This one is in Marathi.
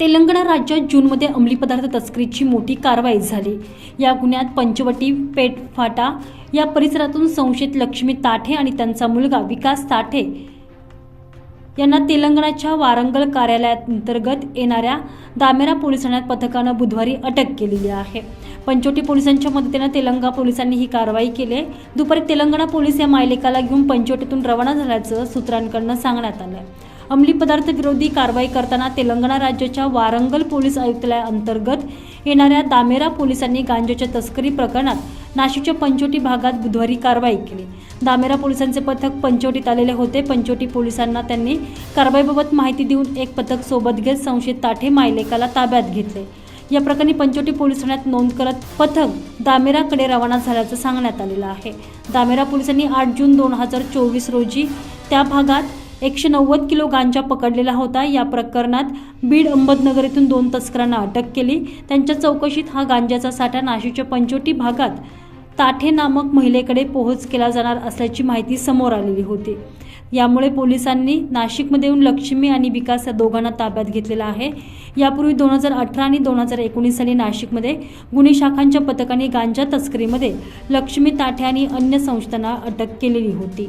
तेलंगणा राज्यात जूनमध्ये अंमली पदार्थ तस्करीची मोठी कारवाई झाली. या गुन्ह्यात पंचवटी पेटफाटा या परिसरातून संशयित लक्ष्मी ताठे आणि त्यांचा मुलगा विकास ताठे यांना तेलंगणाच्या वारंगल कार्यालयाअंतर्गत येणाऱ्या दामेरा पोलीस ठाण्यात पथकानं बुधवारी अटक केलेली आहे. पंचवटी पोलिसांच्या मदतीनं तेलंगा पोलिसांनी ही कारवाई केली. दुपारी तेलंगणा पोलीस या मायलेकाला घेऊन पंचवटीतून रवाना झाल्याचं सूत्रांकडनं सांगण्यात आलं अंमली पदार्थ विरोधी कारवाई करताना तेलंगणा राज्याच्या वारंगल पोलीस आयुक्तालयाअंतर्गत येणाऱ्या दामेरा पोलिसांनी गांजाच्या तस्करी प्रकरणात नाशिकच्या पंचवटी भागात बुधवारी कारवाई केली. दामेरा पोलिसांचे पथक पंचवटीत आलेले होते. पंचवटी पोलिसांना त्यांनी कारवाईबाबत माहिती देऊन एक पथक सोबत घेत संशयित ताठे मायलेकाला ताब्यात घेतले. या प्रकरणी पंचोटी पोलीस ठाण्यात नोंद करत पथक दामेराकडे रवाना झाल्याचं सांगण्यात आलेलं आहे. दामेरा पोलिसांनी आठ जून दोन हजार चोवीस रोजी त्या भागात एकशे नव्वद किलो गांजा पकडलेला होता. या प्रकरणात बीड अहमदनगर येथून दोन तस्करांना अटक केली. त्यांच्या चौकशीत हा गांजाचा साठा नाशिकच्या पंचोटी भागात ताठे नामक महिलेकडे पोहोच केला जाणार असल्याची माहिती समोर आलेली होती. यामुळे पोलिसांनी नाशिकमध्ये येऊन लक्ष्मी आणि विकास या दोघांना ताब्यात घेतलेला आहे. यापूर्वी दोन हजार अठरा आणि दोन हजार एकोणीस साली नाशिकमध्ये गुन्हे शाखांच्या पथकाने गांजा तस्करीमध्ये लक्ष्मी ताठे आणि अन्य संस्थांना अटक केलेली होती.